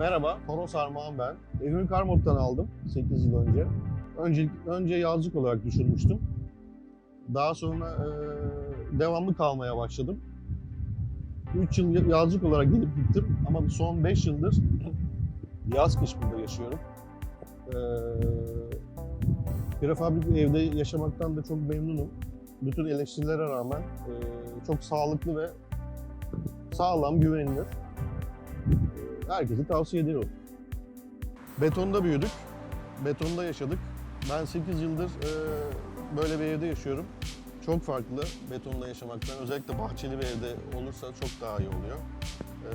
Merhaba, Toros Armağan ben. Evimi Karmot'tan aldım 8 yıl önce. Önce, önce yazlık olarak düşünmüştüm. Daha sonra e, devamlı kalmaya başladım. 3 yıl yazlık olarak gelip gittim ama son 5 yıldır yaz kış burada yaşıyorum. E, prefabrik evde yaşamaktan da çok memnunum. Bütün eleştirilere rağmen e, çok sağlıklı ve sağlam, güvenilir. Herkese tavsiye ederim. Betonda büyüdük, betonda yaşadık. Ben 8 yıldır e, böyle bir evde yaşıyorum. Çok farklı betonda yaşamaktan. Özellikle bahçeli bir evde olursa çok daha iyi oluyor. E,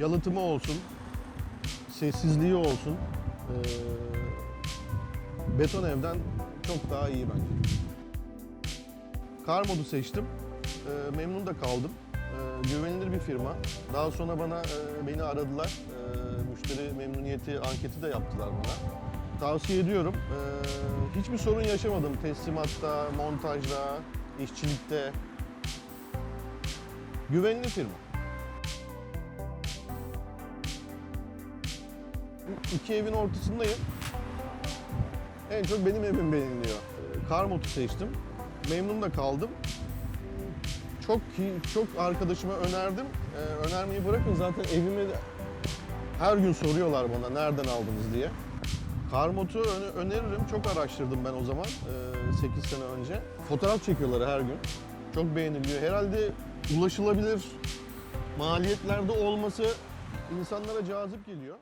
yalıtımı olsun, sessizliği olsun. e, beton evden çok daha iyi bence. Kar modu seçtim. E, memnun da kaldım. E, güvenilir bir firma. Daha sonra bana e, beni aradılar. E, müşteri memnuniyeti anketi de yaptılar bana. Tavsiye ediyorum. E, hiçbir sorun yaşamadım teslimatta, montajda, işçilikte. Güvenilir firma. İki evin ortasındayım. En çok benim evim beğeniliyor. E, Kar modu seçtim. Memnun da kaldım çok çok arkadaşıma önerdim. Ee, önermeyi bırakın zaten evime de her gün soruyorlar bana nereden aldınız diye. Karmot'u öne- öneririm. Çok araştırdım ben o zaman 8 sene önce. Fotoğraf çekiyorlar her gün. Çok beğeniliyor. Herhalde ulaşılabilir maliyetlerde olması insanlara cazip geliyor.